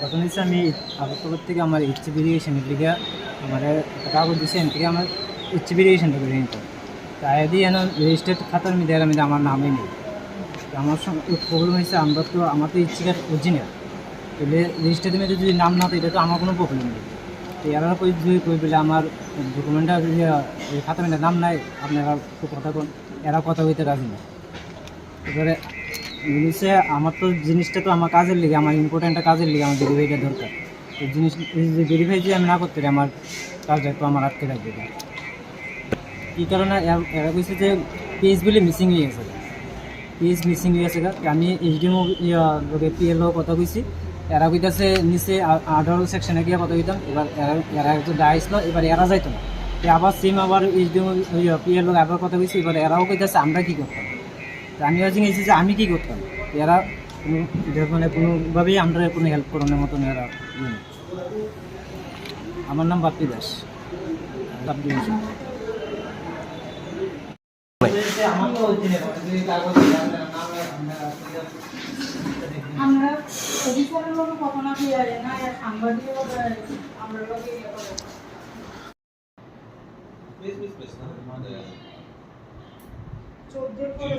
ঘটনা হচ্ছে আমি আগরতলা থেকে আমার ইচ্ছে ভেরিয়েশনের লিগে আমার কাগজ দিচ্ছে এন থেকে আমার ইচ্ছে ভেরিয়েশনটা করে নিতে তাই দিয়ে এন রেজিস্টার্ড খাতার মধ্যে মধ্যে আমার নামই নেই। আমার সঙ্গে প্রবলেম হয়েছে, আমরা তো, আমার তো ইচ্ছিকার অরিজিনাল তাহলে রেজিস্টারের মধ্যে যদি নাম না তো এটা তো আমার কোনো প্রবলেম নেই। তো এরা কই যদি কই বলে আমার ডকুমেন্টটা যদি খাতার মধ্যে নাম নাই, আপনারা কথা কোন এরা কথা হইতে রাজি না। এবারে জিনিসে আমার তো জিনিসটা তো আমার কাজের লিগে, আমার ইম্পর্টেন্ট কাজের লিগে আমার ডেলিভারিটা দরকার। তো জিনিস ভেরিফাই যদি আমি না করতে পারি, আমার কাজটা একটু আমার আটকে রাখবে। কী কারণে? এরা- কইছে যে পেজ মিসিং হয়ে গেছে। পেজ মিসিং হয়ে গেছে। আমি এইচডিএমও পিএলও কথা কইছি। এরা কইতাছে নিচে আঠারো সেকশনে গিয়ে কথা কইতাম। এবার এরা এরা একটু ডাইছিল এবার এরা যাইতো না। তো আবার সেম আবার এইচডিএম পিএলও আবার কথা কইছি, এবার এরাও কইতাছে, আমরা কী করতাম? তো আমি হচ্ছে গেছি যে আমি কী করতাম? এরা কোনো মানে কোনোভাবেই আমরা কোনো হেল্প করানোর মতন এরা ইয়ে আমার নাম বাপ্পি দাস। আমরা অফিসারের লোক কখনো কি না সাংবাদিক আমরা লোকে করে। চোদ্দের পরে